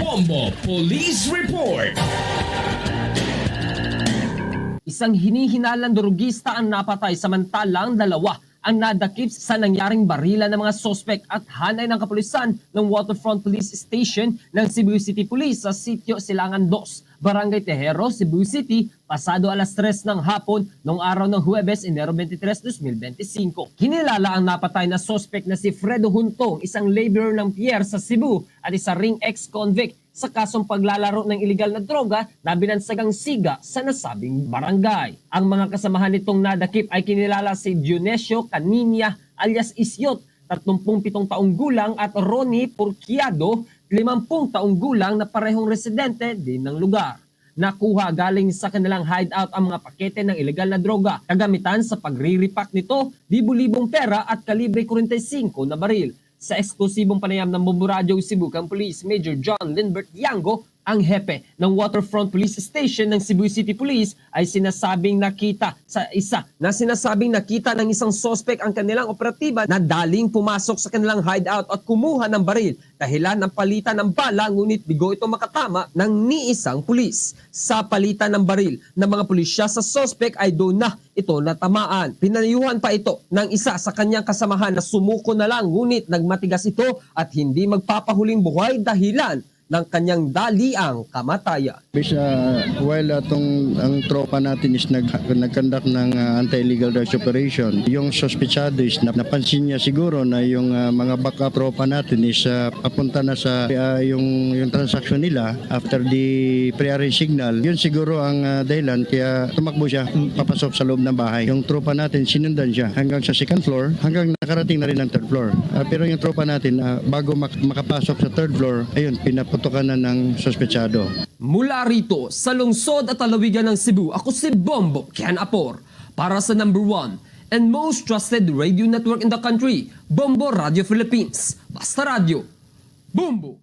Bombo Police Report. Isang hinihinalang durugista ang napatay samantalang dalawa ang nadakip sa nangyaring barila ng mga sospek at hanay ng kapulisan ng Waterfront Police Station ng Cebu City Police sa sitio Silangan 2, Barangay Tejero, Cebu City, pasado alas 3 ng hapon noong araw ng Huwebes, Enero 23, 2025. Kinilala ang napatay na sospek na si Fredo Huntong, isang laborer ng pier sa Cebu at isa ring ex-convict sa kasong paglalaro ng iligal na droga na binansagang siga sa nasabing barangay. Ang mga kasamahan nitong nadakip ay kinilala si Dionesio Caninia alias Isyot, 37 taong gulang at Ronnie Purquiado, 50 taong gulang na parehong residente din ng lugar. Nakuha galing sa kanilang hideout ang mga pakete ng ilegal na droga, kagamitan sa pagre-repack nito, libu-libong pera at kalibre 45 na baril. Sa eksklusibong panayam ng Bumburadyo Cebu Cam Police Major John Lindbert Yango, ang hepe ng Waterfront Police Station ng Cebu City Police ay sinasabing nakita sa isa na sinasabing nakita ng isang sospek ang kanilang operatiba na daling pumasok sa kanilang hideout at kumuha ng baril dahilan ng palitan ng bala ngunit bigo ito makatama ng ni isang pulis. Sa palitan ng baril ng mga pulisya sa sospek ay doon na ito natamaan. Pinayuhan pa ito ng isa sa kanyang kasamahan na sumuko na lang ngunit nagmatigas ito at hindi magpapahuling buhay dahilan ng kanyang daliang kamatayan. Uh, while atong ang tropa natin is nag nagkandak ng uh, anti-illegal drugs operation, yung sospechado is nap- napansin niya siguro na yung uh, mga backup tropa natin is uh, papunta na sa uh, yung yung transaction nila after the pre-arrest signal. Yun siguro ang uh, dahilan kaya tumakbo siya papasok sa loob ng bahay. Yung tropa natin sinundan siya hanggang sa second floor hanggang nakarating na rin ang third floor. Uh, pero yung tropa natin uh, bago mak- makapasok sa third floor, ayun na ng sospechado. Mula rito sa lungsod at talawigan ng Cebu, ako si Bombo Ken para sa number one and most trusted radio network in the country, Bombo Radio Philippines. Basta Radio. Bombo!